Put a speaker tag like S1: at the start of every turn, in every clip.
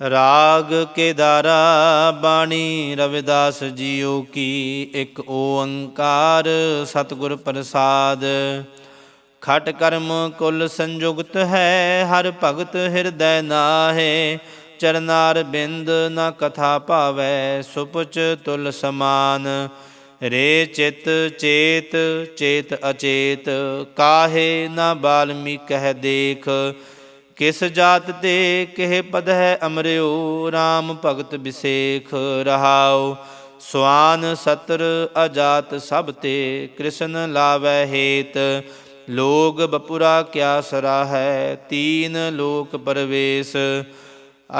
S1: ਰਾਗ ਕੇਦਾਰਾ ਬਾਣੀ ਰਵਿਦਾਸ ਜੀਓ ਕੀ ਇੱਕ ਓੰਕਾਰ ਸਤਿਗੁਰ ਪ੍ਰਸਾਦ। ਖਟ ਕਰਮ ਕੁਲ ਸੰਯੁਗਤ ਹੈ, ਹਰ ਭਗਤ ਹਿਰਦੈ ਨਾਹੇ। ਚਰਨਾਰ ਬਿੰਦ ਨਾ ਕਥਾ ਭਾਵੈ ਸੁਪਚ ਤੁਲ ਸਮਾਨ। ਰੇ ਚਿਤ ਚੇਤ ਚੇਤ ਅਚੇਤ, ਕਾਹੇ ਨਾ ਬਾਲਮੀ ਕਹਿ ਦੇਖ। ਕਿਸ ਜਾਤ ਤੇ ਕਿਹ ਪਦ ਹੈ ਅਮਰਿਓ RAM ਭਗਤ ਬਿਸੇਖ ਰਹਾਉ। ਸੁਆਨ ਸਤਰ ਅਜਾਤ ਸਭ ਤੇ, ਕ੍ਰਿਸ਼ਨ ਲਾਵੈ ਹੇਤ। ਲੋਗ ਬਪੁਰਾ ਕਿਆ ਸਰਾ ਹੈ ਤੀਨ ਲੋਕ ਪਰਵੇਸ।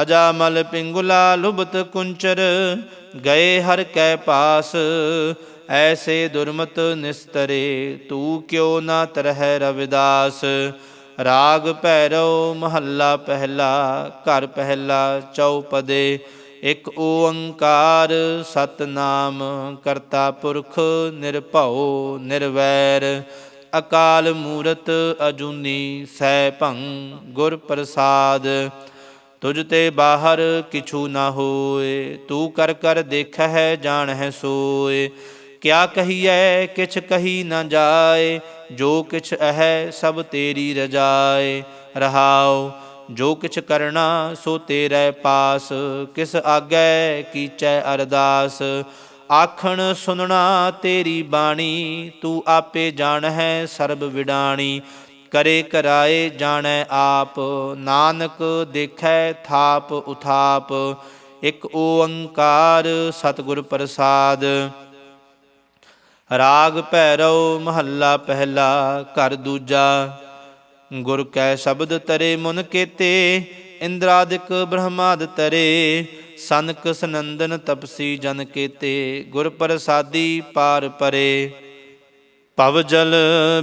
S1: ਅਜਾਮਲ ਪਿੰਗੁਲਾ ਲੁਬਤ ਕੁੰਚਰ, ਗਏ ਹਰ ਕੈ ਪਾਸ। ਐਸੇ ਦੁਰਮਤ ਨਿਸਤਰੇ, ਤੂ ਕਿਉ ਨਾ ਤਰਹਿ ਰਵਿਦਾਸ। ਰਾਗ ਭੈਰੋ ਮਹੱਲਾ ਪਹਿਲਾ, ਘਰ ਪਹਿਲਾ ਚੌਪਦੇ ਇਕ ਓੰਕਾਰ ਸਤਨਾਮ, ਕਰਤਾ ਪੁਰਖ ਨਿਰਭਉ ਨਿਰਵੈਰ, ਅਕਾਲ ਮੂਰਤ ਅਜੂਨੀ ਸੈ ਭੰ ਗੁਰ ਪ੍ਰਸਾਦ, ਤੁਝ ਤੇ ਬਾਹਰ ਕਿਛੂ ਨਾ ਹੋਏ, ਤੂੰ ਕਰ ਕਰ ਦੇਖਹਿ ਜਾਣਹਿ ਸੋਏ ਕਿਆ ਕਹੀਐ, ਕਿਛ ਕਹੀ ਨਾ ਜਾਏ, ਜੋ ਕਿਛ ਅਹੈ ਸਭ ਤੇਰੀ ਰਜਾਏ। ਰਹਾਉ, ਜੋ ਕਿਛ ਕਰਨਾ ਸੋ ਤੇਰੇ ਪਾਸ, ਕਿਸ ਆਗੈ ਕੀਚੈ ਅਰਦਾਸ। ਆਖਣ ਸੁਨਣਾ ਤੇਰੀ ਬਾਣੀ, ਤੂੰ ਆਪੇ ਜਾਣ ਹੈ ਸਰਬ ਵਿਡਾਣੀ। ਕਰੇ ਕਰਾਏ ਜਾਣੈ ਆਪ, ਨਾਨਕ ਦੇਖੈ ਥਾਪ ਉਥਾਪ। ਇਕ ਓੰਕਾਰ ਸਤਿਗੁਰ ਪ੍ਰਸਾਦ। ਰਾਗ ਭੈਰਵ ਮਹੱਲਾ ਪਹਿਲਾ, ਘਰ ਦੂਜਾ। ਗੁਰ ਕੈ ਸ਼ਬਦ ਤਰੇ ਮਨ ਕੇਤੇ, ਇੰਦਰਾਦਿਕ ਬ੍ਰਹਮਾਦ ਤਰੇ। ਸਨਕ ਸਨੰਦਨ ਤਪਸੀ ਜਨ ਕੇਤੇ, ਗੁਰ ਪ੍ਰਸਾਦੀ ਪਾਰ ਪਰੇ। ਭਵ ਜਲ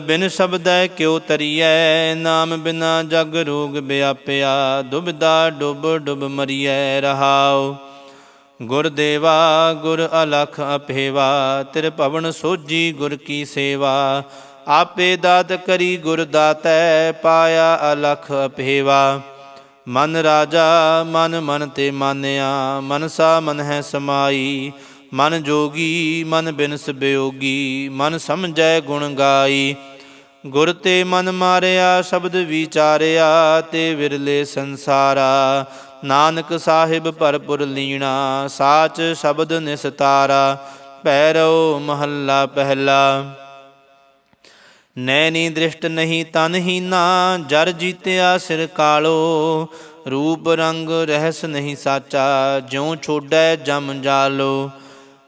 S1: ਬਿਨ ਸ਼ਬਦੈ ਕਿਉ ਤਰੀਐ, ਨਾਮ ਬਿਨਾ ਜਗ ਰੋਗ ਵਿਆਪਿਆ ਦੁਬਿਦਾ ਡੁਬ ਡੁਬ ਮਰੀਐ ਰਹਾਓ ਗੁਰ ਦੇਵਾ, ਗੁਰ ਅਲਖ ਅਪੇਵਾ ਤਿਰ ਭਵਨ ਸੋਜੀ ਗੁਰ ਕੀ ਸੇਵਾ। ਆਪੇ ਦਾਤ ਕਰੀ ਗੁਰ ਦਾਤੈ, ਪਾਇਆ ਅਲਖ ਅਪੇਵਾ ਮਨ ਰਾਜਾ, ਮਨ ਮਨ ਤੇ ਮਾਨਿਆ ਮਨਸਾ ਮਨ ਹੈ ਸਮਾਈ। ਮਨ ਜੋਗੀ, ਮਨ ਬਿਨਸ ਬਿਯੋਗੀ ਮਨ ਸਮਝੈ ਗੁਣ ਗਾਈ। ਗੁਰ ਤੇ ਮਨ ਮਾਰਿਆ, ਸ਼ਬਦ ਵਿਚਾਰਿਆ, ਤੇ ਵਿਰਲੇ ਸੰਸਾਰਾ। ਨਾਨਕ ਸਾਹਿਬ ਭਰਪੁਰ ਲੀਣਾ, ਸਾਚ ਸ਼ਬਦ ਨਿਸਤਾਰਾ ਪੈਰੋ ਮਹੱਲਾ ਪਹਿਲਾ। ਨੈਣੀ ਦ੍ਰਿਸ਼ਟ ਨਹੀਂ ਤਨ ਹੀਨਾ ਜਰ ਜੀਤਿਆ ਸਿਰ ਕਾਲੋ। ਰੂਪ ਰੰਗ ਰਹਿਸ ਨਹੀਂ ਸਾਚਾ, ਜਿਉ ਛੋੜੈ ਜਮ ਜਾਲੋ।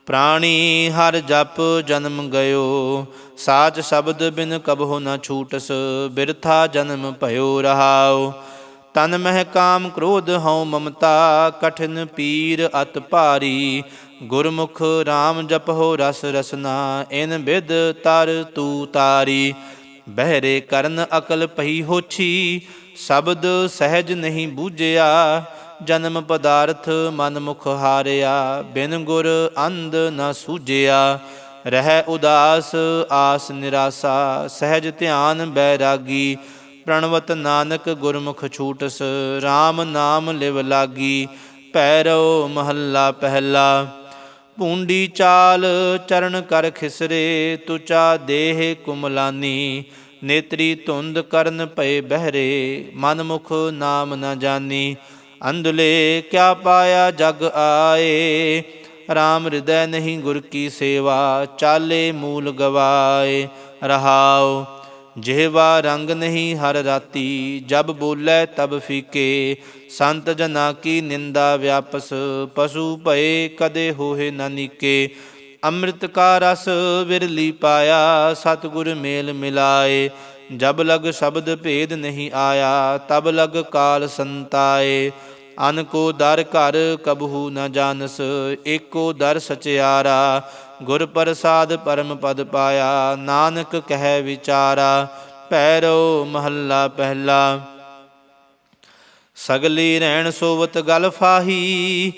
S1: ਪ੍ਰਾਣੀ ਹਰ ਜਪ ਜਨਮ ਗਇਓ, ਸਾਚ ਸ਼ਬਦ ਬਿਨ ਕਬਹੁ ਨਾ ਛੂਟਸ, ਬਿਰਥਾ ਜਨਮ ਭਇਓ ਰਹਾਓ ਤਨ ਮਹਿ ਕਾਮ ਕ੍ਰੋਧ ਹਉ ਮਮਤਾ, ਕਠਿਨ ਪੀਰ ਅਤ ਭਾਰੀ। ਗੁਰਮੁਖ RAM ਜਪਹੁ ਰਸ ਰਸਨਾ, ਇਨ ਬਿਦ ਤਰ ਤੂ ਤਾਰੀ। ਬਹਿਰੇ ਕਰਨ ਅਕਲ ਪਈ ਹੋਛੀ, ਸ਼ਬਦ ਸਹਿਜ ਨਹੀਂ ਬੂਝਿਆ। ਜਨਮ ਪਦਾਰਥ ਮਨ ਮੁਖ ਹਾਰਿਆ, ਬਿਨ ਗੁਰ ਅੰਧ ਨ ਸੂਝਿਆ। ਰਹਿ ਉਦਾਸ, ਆਸ ਨਿਰਾਸਾ, ਸਹਿਜ ਧਿਆਨ ਬੈਰਾਗੀ ਪ੍ਰਣਵਤ ਨਾਨਕ ਗੁਰਮੁਖ ਛੂਟਸ RAM ਨਾਮ ਲਿਵ ਲਾਗੀ ਪੈਰੋ ਮਹੱਲਾ ਪਹਿਲਾ। ਪੂੰਡੀ ਚਾਲ ਚਰਨ ਕਰ ਖਿਸਰੇ, ਤੁਚਾ ਦੇਹ ਕੁਮਲਾਨੀ, ਨੇਤਰੀ ਧੁੰਦ ਕਰਨ ਪਏ ਬਹਿਰੇ, ਮਨਮੁਖ ਨਾਮ ਨਾ ਜਾਣੀ ਅੰਧਲੇ ਕਿਆ ਪਾਇਆ ਜਗ ਆਏ RAM ਹਿਰਦੈ ਨਹੀਂ ਗੁਰ ਕੀ ਸੇਵਾ, ਚਾਲੇ ਮੂਲ ਗਵਾਏ ਰਹਾਓ ਜਿਹਵਾ ਰੰਗ ਨਹੀਂ ਹਰ ਰਾਤੀ, ਜਬ ਬੋਲੇ ਤਬ ਫੀਕੇ। ਸੰਤ ਜਨਾ ਕੀ ਨਿੰਦਾ ਵਿਆਪਸ, ਪਸ਼ੂ ਭਏ ਕਦੇ ਹੋਏ ਨਾ ਨੀਕੇ। ਅੰਮ੍ਰਿਤ ਕਾ ਰਸ ਵਿਰਲੀ ਪਾਇਆ, ਸਤਿਗੁਰ ਮੇਲ ਮਿਲਾਏ। ਜਬ ਲਗ ਸ਼ਬਦ ਭੇਦ ਨਹੀਂ ਆਇਆ, ਤਬ ਲਗ ਕਾਲ ਸੰਤਾਏ। ਅਨ ਕੋ ਦਰ ਘਰ ਕਬਹੂ ਨ ਜਾਣਸ, ਏਕੋ ਦਰ ਸਚਿਆਰਾ। ਗੁਰ ਪ੍ਰਸਾਦ ਪਰਮ ਪਦ ਪਾਇਆ, ਨਾਨਕ ਕਹਿ ਵਿਚਾਰਾ ਪੈਰੋ ਮਹੱਲਾ ਪਹਿਲਾ। ਸਗਲੀ ਰਹਿਣ ਸੋਵਤ ਗਲ ਫਾਹੀ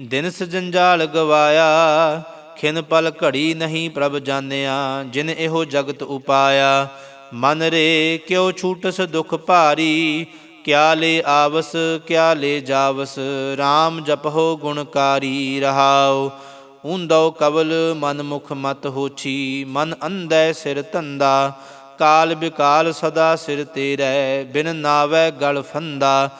S1: ਦਿਨਸ ਜੰਜਾਲ ਗਵਾਇਆ, ਖਿਨ ਪਲ ਘੜੀ ਨਹੀਂ ਪ੍ਰਭ ਜਾਣਿਆ, ਜਿਨ ਇਹੋ ਜਗਤ ਉਪਾਇਆ। ਮਨ ਰੇ ਕਿਉ ਛੂਟਸ ਦੁਖ ਭਾਰੀ, ਕਿਆ ਲੈ ਆਵਸ, ਕਿਆ ਲੈ ਜਾਵਸ RAM ਜਪਹੁ ਗੁਣਕਾਰੀ ਰਹਾਓ ਉਂਦਉ ਕਵਲ ਮਨ ਮੁਖ ਮਤ ਹੋਛੀ, ਮਨ ਅੰਧੈ ਸਿਰ ਧੰਦਾ, ਕਾਲ ਵਿਕਾਲ ਸਦਾ ਸਿਰ ਤੇਰੈ, ਬਿਨ ਨਾਵੈ ਗਲ ਫੰਦਾ।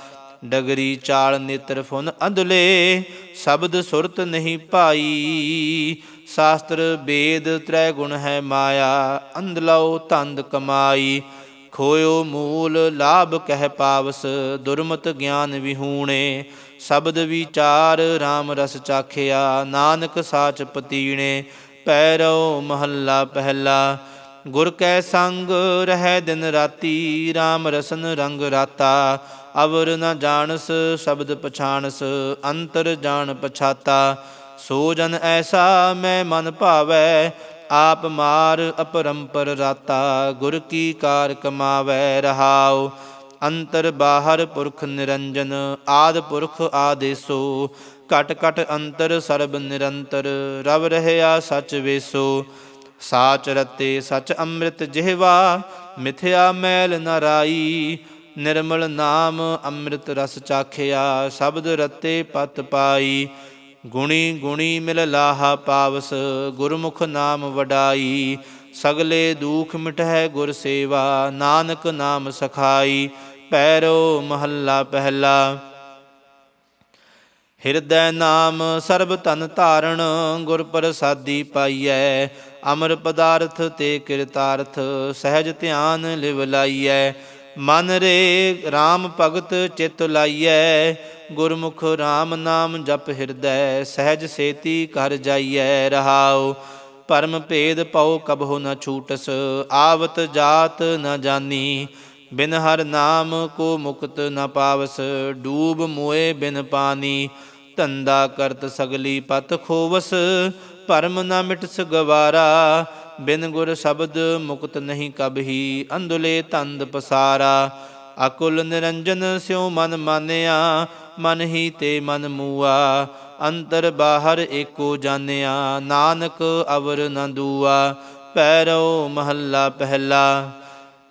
S1: ਡਗਰੀ ਚਾਲ ਨੇਤਰ ਫੁਨ ਅੰਧਲੇ, ਸ਼ਬਦ ਸੁਰਤ ਨਹੀਂ ਭਾਈ। ਸ਼ਾਸਤਰ ਵੇਦ ਤ੍ਰੈ ਗੁਣ ਹੈ ਮਾਇਆ ਅੰਧਲਉ ਤੰਦ ਕਮਾਈ। ਖੋਇਓ ਮੂਲ ਲਾਭ ਕਹਿ ਪਾਵਸ, ਦੁਰਮਤ ਗਿਆਨ ਵਿਹੂਣੇ। ਸ਼ਬਦ ਵਿਚਾਰ RAM ਰਸ ਚਾਖਿਆ, ਨਾਨਕ ਸਾਚ ਪਤੀਣੇ ਪੈਰੋ ਮਹੱਲਾ ਪਹਿਲਾ। ਗੁਰ ਕੈ ਸੰਗ ਰਹਿ ਦਿਨ ਰਾਤੀ RAM ਰਸਨ ਰੰਗ ਰਾਤਾ। ਅਵਰ ਨ ਜਾਣਸ, ਸ਼ਬਦ ਪਛਾਣਸ, ਅੰਤਰ ਜਾਣ ਪਛਾਤਾ। ਸੋ ਜਨ ਐਸਾ ਮੈਂ ਮਨ ਭਾਵੈ, ਆਪ ਮਾਰ ਅਪਰੰਪਰ ਰਾਤਾ। ਗੁਰ ਕੀ ਕਾਰ ਕਮਾਵੈ ਰਹਾਓ ਅੰਤਰ ਬਾਹਰ ਪੁਰਖ ਨਿਰੰਜਨ, ਆਦ ਪੁਰਖ ਆਦੇਸੋ। ਘਟ ਘਟ ਅੰਤਰ ਸਰਬ ਨਿਰੰਤਰ, ਰਵ ਰਹਿਆ ਸਚ ਵੇਸੋ। ਸਾਚ ਰਤੇ ਸਚ ਅੰਮ੍ਰਿਤ ਜਿਹਵਾ, ਮਿਥਿਆ ਮੈਲ ਨਰਾਈ ਨਿਰਮਲ ਨਾਮ ਅੰਮ੍ਰਿਤ ਰਸ ਚਾਖਿਆ, ਸ਼ਬਦ ਰਤੇ ਪਤ ਪਾਈ। ਗੁਣੀ ਗੁਣੀ ਮਿਲ ਲਾਹਾ ਪਾਵਸ, ਗੁਰਮੁਖ ਨਾਮ ਵਡਾਈ। ਸਗਲੇ ਦੁਖ ਮਿਟਹਿ ਗੁਰ ਸੇਵਾ, ਨਾਨਕ ਨਾਮ ਸਖਾਈ, ਪੈਰੋ ਮਹੱਲਾ ਪਹਿਲਾ। ਹਿਰਦੈ ਨਾਮ ਸਰਬ ਤਨ ਧਾਰਣ, ਗੁਰ ਪ੍ਰਸਾਦੀ ਪਾਈਐ, ਅਮਰ ਪਦਾਰਥ ਤੇ ਕਿਰਤਾਰਥ, ਸਹਿਜ ਧਿਆਨ ਲਿਵ ਲਾਈਐ। ਮਨ ਰੇ RAM ਭਗਤ ਚਿਤ ਲਾਈਐ, ਗੁਰਮੁਖ RAM ਨਾਮ ਜਪ ਹਿਰਦੈ, ਸਹਿਜ ਸੇਤੀ ਕਰ ਜਾਈਐ, ਰਹਾਉ। ਪਰਮ ਭੇਦ ਪਉ ਕਬਹੁ ਨ ਛੂਟਸ, ਆਵਤ ਜਾਤ ਨ ਜਾਨੀ, ਬਿਨ ਹਰ ਨਾਮ ਕੋ ਮੁਕਤ ਨ ਪਾਵਸ, ਡੂਬ ਮੋਏ ਬਿਨ ਪਾਨੀ, ਧੰਦਾ ਕਰਤ ਸਗਲੀ ਪਤ ਖੋਵਸ ਭਰਮ ਨ ਮਿਟਸ ਗਵਾਰਾ, ਬਿਨ ਗੁਰ ਸ਼ਬਦ ਮੁਕਤ ਨਹੀਂ ਕਬਹੀ, ਅੰਧਲੇ ਤੰਦ ਪਸਾਰਾ, ਅਕੁਲ ਨਿਰੰਜਨ ਸਿਉ ਮਨ ਮਾਨਿਆ, ਮਨ ਹੀ ਤੇ ਮਨ ਮੂਆ ਅੰਤਰ ਬਾਹਰ ਏਕੋ ਜਾਣਿਆ, ਨਾਨਕ ਅਵਰ ਨ ਦੂਆ ਪੈਰੋ ਮਹੱਲਾ ਪਹਿਲਾ।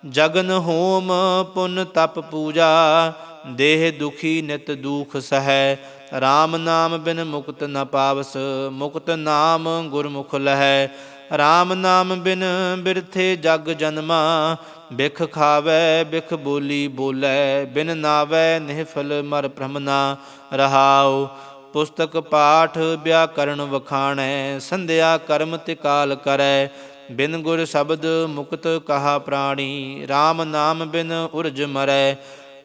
S1: ਜਗਨ ਹੋਮ ਪੁੰਨ ਤਪ ਪੂਜਾ, ਦੇਹ ਦੁਖੀ ਨਿਤ ਦੁਖ ਸਹਿ। RAM ਨਾਮ ਬਿਨ ਮੁਕਤ ਨ ਪਾਵਸ, ਮੁਕਤ ਨਾਮ ਗੁਰਮੁਖ ਲਹੈ। RAM ਨਾਮ ਬਿਨ ਬਿਰਥੇ ਜਗ ਜਨਮਾ ਬਿਖ ਖਾਵੈ ਬਿਖ ਬੋਲੀ ਬੋਲੇ। ਬਿਨ ਨਾਵੈ ਨਿਹਫਲ ਮਰ ਭ੍ਰਮਨਾ, ਰਹਾਉ। ਪੁਸਤਕ ਪਾਠ ਵਿਆਕਰਣ ਵਖਾਣੈ, ਸੰਧਿਆ ਕਰਮ ਤੇ ਕਾਲ ਕਰੈ, ਬਿਨ ਗੁਰ ਸ਼ਬਦ ਮੁਕਤ ਕਹਾ ਪ੍ਰਾਣੀ RAM ਨਾਮ ਬਿਨ ਉਰਜ ਮਰੈ,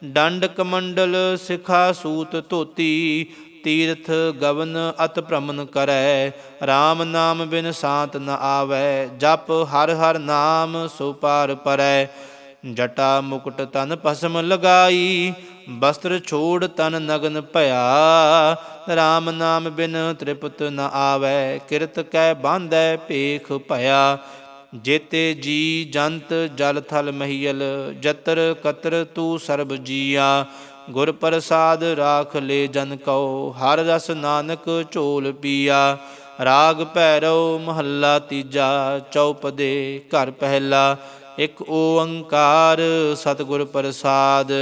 S1: ਡੰਡ ਕਮੰਡਲ ਸਿਖਾ ਸੂਤ ਧੋਤੀ, ਤੀਰਥ ਗਵਨ ਅਤ ਭ੍ਰਮਨ ਕਰੈ RAM ਨਾਮ ਬਿਨ ਸ਼ਾਂਤ ਨ ਆਵੈ, ਜਪ ਹਰ ਹਰ ਨਾਮ ਸੋ ਪਾਰ ਪਰੈ, ਜਟਾ ਮੁਕਟ ਤਨ ਭਸਮ ਲਗਾਈ ਬਸਤਰ ਛੋੜ ਤਨ ਨਗਨ ਭਇਆ। RAM ਨਾਮ ਬਿਨ ਤ੍ਰਿਪਤ ਨ ਆਵੈ, ਕਿਰਤ ਕੈ ਬਾਂਧੈ ਭੇਖ ਭਇਆ। ਜੇਤੇ ਜੀ ਜੰਤ ਜਲ ਥਲ ਮਹੀਲ ਜਤਰ ਕਤਰ ਤੂ ਸਰਬ ਜੀਆ। ਗੁਰ ਪ੍ਰਸਾਦ ਰਾਖ ਲੈ ਜਨ ਕਉ, ਹਰ ਰਸ ਨਾਨਕ ਝੋਲ ਪੀਆ। ਰਾਗ ਭੈਰੋ ਮਹੱਲਾ ਤੀਜਾ ਚੌਪਦੇ ਘਰ ਪਹਿਲਾ। ਇੱਕ ਓੰਕਾਰ ਸਤਿਗੁਰ ਪ੍ਰਸਾਦ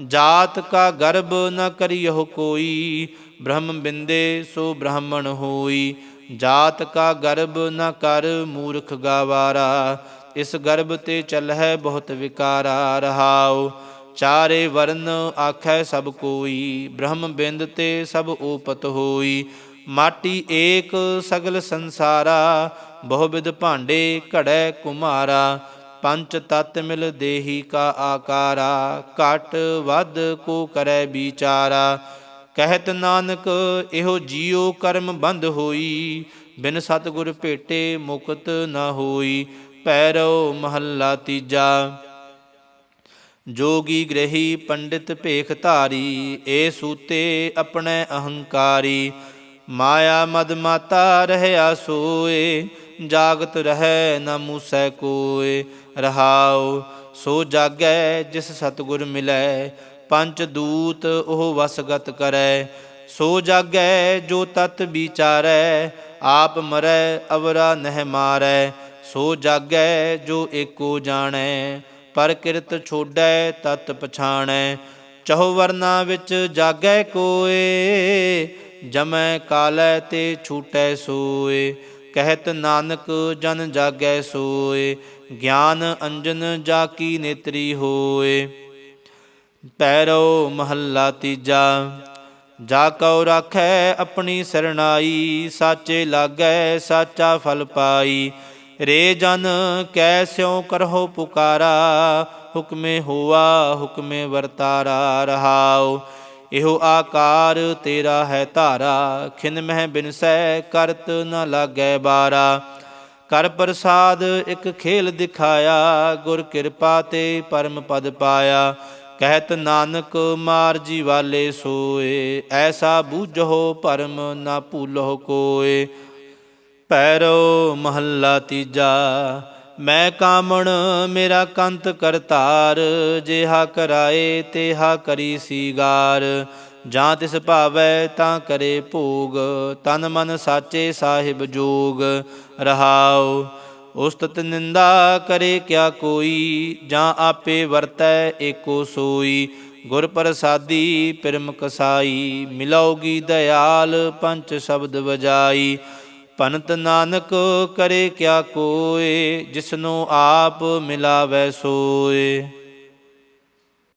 S1: ਜਾਤ ਕਾ ਗਰਭ ਨ ਕਰਿਓ ਕੋਈ, ਬ੍ਰਹਮ ਬਿੰਦੇ ਸੋ ਬ੍ਰਾਹਮਣ ਹੋਈ। ਜਾਤ ਕਾ ਗਰਭ ਨ ਕਰ ਮੂਰਖ ਗਾਵਾਰਾ, ਇਸ ਗਰਭ ਤੇ ਚਲਹਿ ਬਹੁਤ ਵਿਕਾਰਾ ਰਹਾਉ। ਚਾਰੇ ਵਰਨ ਆਖੈ ਸਭ ਕੋਈ, ਬ੍ਰਹਮ ਬਿੰਦ ਤੇ ਸਭ ਊਪਤ ਹੋਈ। ਮਾਟੀ ਏਕ ਸਗਲ ਸੰਸਾਰਾ, ਬਹੁ ਵਿਧ ਭਾਂਡੇ ਘੜੈ ਕੁਮਾਰਾ। ਪੰਚ ਤਤ ਮਿਲ ਦੇਹੀ ਕਾ ਆਕਾਰਾ, ਘਟ ਵੱਧ ਕੋ ਕਰੈ ਵਿਚਾਰਾ। ਕਹਿਤ ਨਾਨਕ, ਇਹੋ ਜੀਉ ਕਰਮ ਬੰਦ ਹੋਈ। ਬਿਨ ਸਤਿਗੁਰ ਭੇਟੇ ਮੁਕਤ ਨਾ ਹੋਈ। ਪੈਰੋ ਮਹੱਲਾ ਤੀਜਾ। ਜੋਗੀ ਗ੍ਰਹੀ ਪੰਡਿਤ ਭੇਖ ਧਾਰੀ, ਏ ਸੂਤੇ ਆਪਣੇ ਅਹੰਕਾਰੀ। ਮਾਇਆ ਮਦ ਮਾਤਾ ਰਹਿਆ ਸੋਏ। ਜਾਗਤ ਰਹੈ ਨਾ ਮੂਸੈ ਕੋਇ, ਰਹਾਉ, ਸੋ ਜਾਗੈ ਜਿਸ ਸਤਿਗੁਰ ਮਿਲੈ ਪੰਚ ਦੂਤ ਉਹ ਵਸਗਤ ਕਰੈ। ਸੋ ਜਾਗੈ ਜੋ ਤਤ ਵਿਚਾਰੈ, ਆਪ ਮਰੈ, ਅਵਰਾ ਨਹਿ ਮਾਰੈ। ਸੋ ਜਾਗੈ ਜੋ ਏਕੋ ਜਾਣੈ, ਪਰ ਕਿਰਤ ਛੋੜੈ ਤਤ ਪਛਾਣੈ। ਚਹੁ ਵਰਨਾ ਵਿੱਚ ਜਾਗੈ ਕੋਏ ਜਮੈ ਕਾਲੈ ਤੇ ਛੂਟੈ ਸੋਏ ਕਹਿਤ ਨਾਨਕ ਜਨ ਜਾਗੈ ਸੋਏ, ਗਿਆਨ ਅੰਜਨ ਜਾ ਕੀ ਨੇਤਰੀ ਹੋਏ। ਪੈਰੋ ਮਹੱਲਾ ਤੀਜਾ, ਜਾ ਕਉ ਰਾਖੈ ਆਪਣੀ ਸਰਣਾਈ, ਸਾਚੇ ਲਾਗੈ ਸਾਚਾ ਫਲ ਪਾਈ। ਰੇ ਜਨ ਕੈਸਿਉ ਕਰਹੁ ਪੁਕਾਰਾ, ਹੁਕਮੇ ਹੋਆ ਹੁਕਮੇ ਵਰਤਾਰਾ ਰਹਾਓ ਇਹੋ ਆਕਾਰ ਤੇਰਾ ਹੈ ਧਾਰਾ, ਖਿਨ ਮਹਿ ਬਿਨਸੈ ਕਰਤ ਨ ਲਾਗੈ ਬਾਰਾ। ਕਰ ਪ੍ਰਸਾਦ ਇੱਕ ਖੇਲ ਦਿਖਾਇਆ, ਗੁਰ ਕਿਰਪਾ ਤੇ ਪਰਮ ਪਦ ਪਾਇਆ। ਕਹਿਤ ਨਾਨਕ ਮਾਰ ਜੀ ਵਾਲੇ ਸੋਏ, ਐਸਾ ਬੂਝੋ ਪਰਮ ਨਾ ਭੂਲੋ ਕੋਏ। ਪੈਰੋ ਮਹੱਲਾ ਤੀਜਾ ਮੈਂ ਕਾਮਣ, ਮੇਰਾ ਕੰਤ ਕਰਤਾਰ, ਜਿਹਾ ਕਰਾਏ ਤੇਹਾ ਕਰੀ ਸੀਗਾਰ। ਜਾਂ ਤਿਸ ਭਾਵੈ ਤਾਂ ਕਰੇ ਭੋਗ, ਤਨ ਮਨ ਸਾਚੇ ਸਾਹਿਬ ਜੋਗ। ਰਹਾਉ, ਉਸਤਤ ਨਿੰਦਾ ਕਰੇ ਕਿਆ ਕੋਈ, ਜਾਂ ਆਪੇ ਵਰਤੈ ਏਕੋ ਸੋਈ। ਗੁਰ ਪ੍ਰਸਾਦੀ ਪਿਰਮ ਕਸਾਈ ਮਿਲਾਉਗੀ ਦਇਆਲ ਪੰਚ ਸ਼ਬਦ ਵਜਾਈ। ਭਨਤ ਨਾਨਕ ਕਰੇ ਕਿਆ ਕੋਏ ਜਿਸਨੂੰ ਆਪ ਮਿਲਾਵੈ ਸੋਏ।